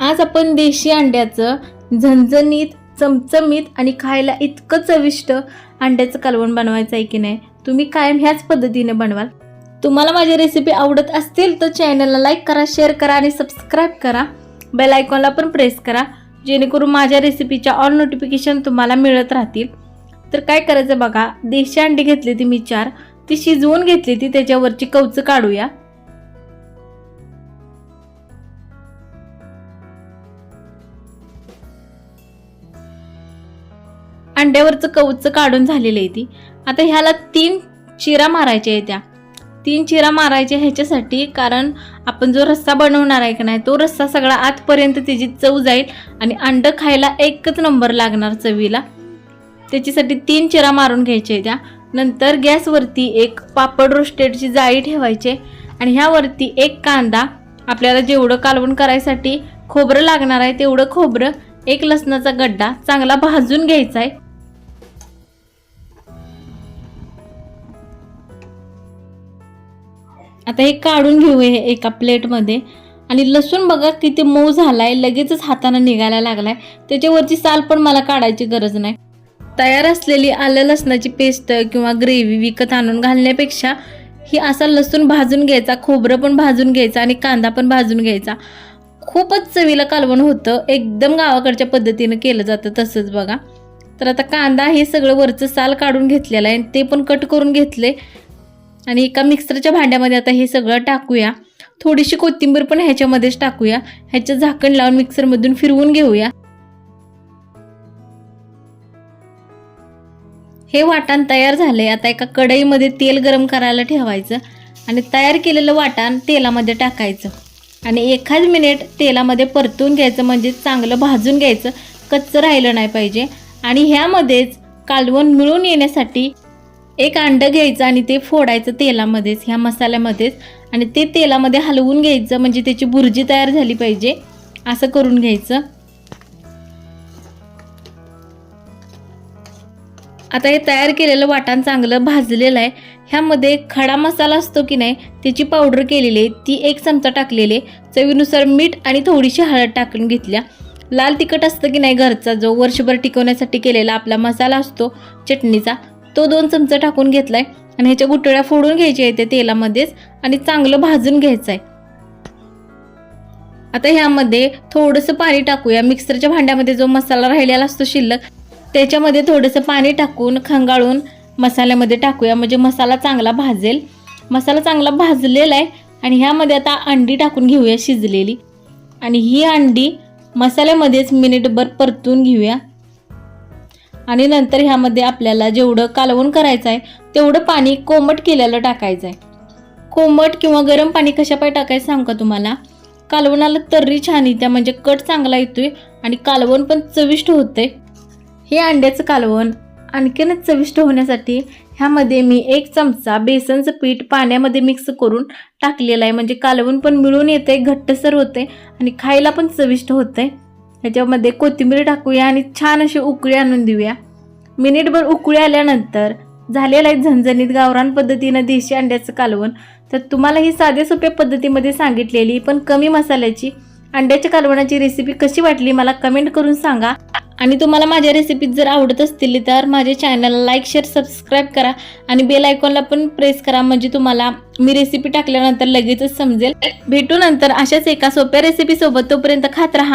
आज आपण देशी अंड्याचं झणझणीत चमचमीत आणि खायला इतकं चविष्ट अंड्याचं कालवण बनवायचं आहे की नाही तुम्ही कायम ह्याच पद्धतीने बनवाल. तुम्हाला माझी रेसिपी आवडत असतील तर चॅनलला लाईक करा शेअर करा आणि सबस्क्राईब करा. बेल आयकॉनला पण प्रेस करा जेणेकरून माझ्या रेसिपीच्या ऑल नोटिफिकेशन तुम्हाला मिळत राहतील. तर काय करायचं बघा देशी अंडी घेतली ती मी चार ती शिजवून घेतली ती त्याच्यावरची कवचं काढूया. अंड्यावरचं कवचं काढून झालेलं आहे ती. आता ह्याला तीन चिरा मारायच्या आहे त्या. तीन चिरा मारायच्या ह्याच्यासाठी कारण आपण जो रस्सा बनवणार आहे का नाही तो रस्सा सगळा आतपर्यंत त्याची चव जाईल आणि अंड खायला एकच नंबर लागणार चवीला. त्याच्यासाठी तीन चिरा मारून घ्यायच्या आहे त्या. नंतर गॅसवरती एक पापड रोस्टेडची जाळी ठेवायची आणि ह्यावरती एक कांदा. आपल्याला जेवढं कालवण करायसाठी खोबरं लागणार आहे तेवढं खोबरं एक लसणाचा गड्डा चांगला भाजून घ्यायचा आहे. आता हे काढून घेऊ हे एका प्लेटमध्ये. आणि लसूण बघा किती मऊ झाला आहे लगेचच हातानं निघायला लागलाय. त्याच्यावरची साल पण मला काढायची गरज नाही. तयार असलेली आलं लसणाची पेस्ट किंवा ग्रेव्ही विकत आणून घालण्यापेक्षा ही असा लसूण भाजून घ्यायचा खोबरं पण भाजून घ्यायचा आणि कांदा पण भाजून घ्यायचा. खूपच चवीला कालवण होतं एकदम गावाकडच्या पद्धतीनं केलं जातं तसंच बघा. तर आता कांदा हे सगळं वरचं साल काढून घेतलेलं आहे ते पण कट करून घेतले. आणि एका मिक्सरच्या भांड्यामध्ये आता हे सगळं टाकूया. थोडीशी कोथिंबीर पण ह्याच्यामध्येच टाकूया. ह्याचं झाकण लावून मिक्सरमधून फिरवून घेऊया. हे वाटण तयार झाले आता एका कढईमध्ये तेल गरम करायला ठेवायचं आणि तयार केलेलं वाटण तेलामध्ये टाकायचं. आणि एखाद मिनिट तेलामध्ये परतून घ्यायचं म्हणजे चांगलं भाजून घ्यायचं. कच्चं राहिलं नाही पाहिजे. आणि ह्यामध्येच कालवण मिळून येण्यासाठी एक अंडं घ्यायचं आणि ते फोडायचं तेलामध्येच ह्या मसाल्यामध्येच. आणि ते तेलामध्ये हलवून घ्यायचं म्हणजे त्याची बुर्जी तयार झाली पाहिजे. असं करून घ्यायचं. आता हे तयार केलेलं वाटण चांगलं भाजलेलं आहे. ह्यामध्ये खडा मसाला असतो की नाही त्याची पावडर केलेली आहे. ती एक चमचा टाकलेली आहे. चवीनुसार मीठ आणि थोडीशी हळद टाकून घेतल्या. लाल तिखट असतं की नाही घरचा जो वर्षभर टिकवण्यासाठी केलेला आपला मसाला असतो चटणीचा. तो दोन चमचा टाकून घेतलाय आणि ह्याच्या गुटळ्या फोडून घ्यायच्या आहेत त्या तेलामध्येच आणि चांगलं भाजून घ्यायचं आहे आता ह्यामध्ये थोडंसं पाणी टाकूया. मिक्सरच्या भांड्यामध्ये जो मसाला राहिलेला असतो शिल्लक त्याच्यामध्ये थोडंसं पाणी टाकून खंगाळून मसाल्यामध्ये टाकूया. म्हणजे मसाला चांगला भाजेल. मसाला चांगला भाजलेला आहे आणि ह्यामध्ये आता अंडी टाकून घेऊया शिजलेली. आणि ही अंडी मसाल्यामध्येच मिनिटभर परतून घेऊया. आणि नंतर ह्यामध्ये आपल्याला जेवढं कालवण करायचं आहे तेवढं पाणी कोमट केलेलं टाकायचं आहे कोमट किंवा गरम पाणी कशापाय टाकायचं सांग का तुम्हाला? कालवणाला तर्री छान येत्या म्हणजे कट चांगला येतोय आणि कालवण पण चविष्ट होते. हे अंड्याचं कालवण आणखीनच चविष्ट होण्यासाठी ह्यामध्ये मी एक चमचा बेसनचं पीठ पाण्यामध्ये मिक्स करून टाकलेलं आहे. म्हणजे कालवण पण मिळून येते घट्टसर होते आणि खायला पण चविष्ट होते. ह्याच्यामध्ये कोथिंबीर टाकूया आणि छान अशी उकळी आणून देऊया. मिनिटभर उकळी आल्यानंतर झालेलं आहे झणझणीत गावरान पद्धतीनं देशी अंड्याचं कालवण. तर तुम्हाला ही साध्या सोप्या पद्धतीमध्ये सांगितलेली पण कमी मसाल्याची अंड्याच्या कालवणाची रेसिपी कशी वाटली मला कमेंट करून सांगा. आणि तुम्हाला माझ्या रेसिपीज जर आवडत असतील तर माझ्या चॅनलला लाईक शेअर सबस्क्राईब करा आणि बेल आयकॉनला पण प्रेस करा. म्हणजे तुम्हाला मी रेसिपी टाकल्यानंतर लगेचच समजेल. भेटू नंतर अशाच एका सोप्या रेसिपीसोबत तोपर्यंत खात राहा.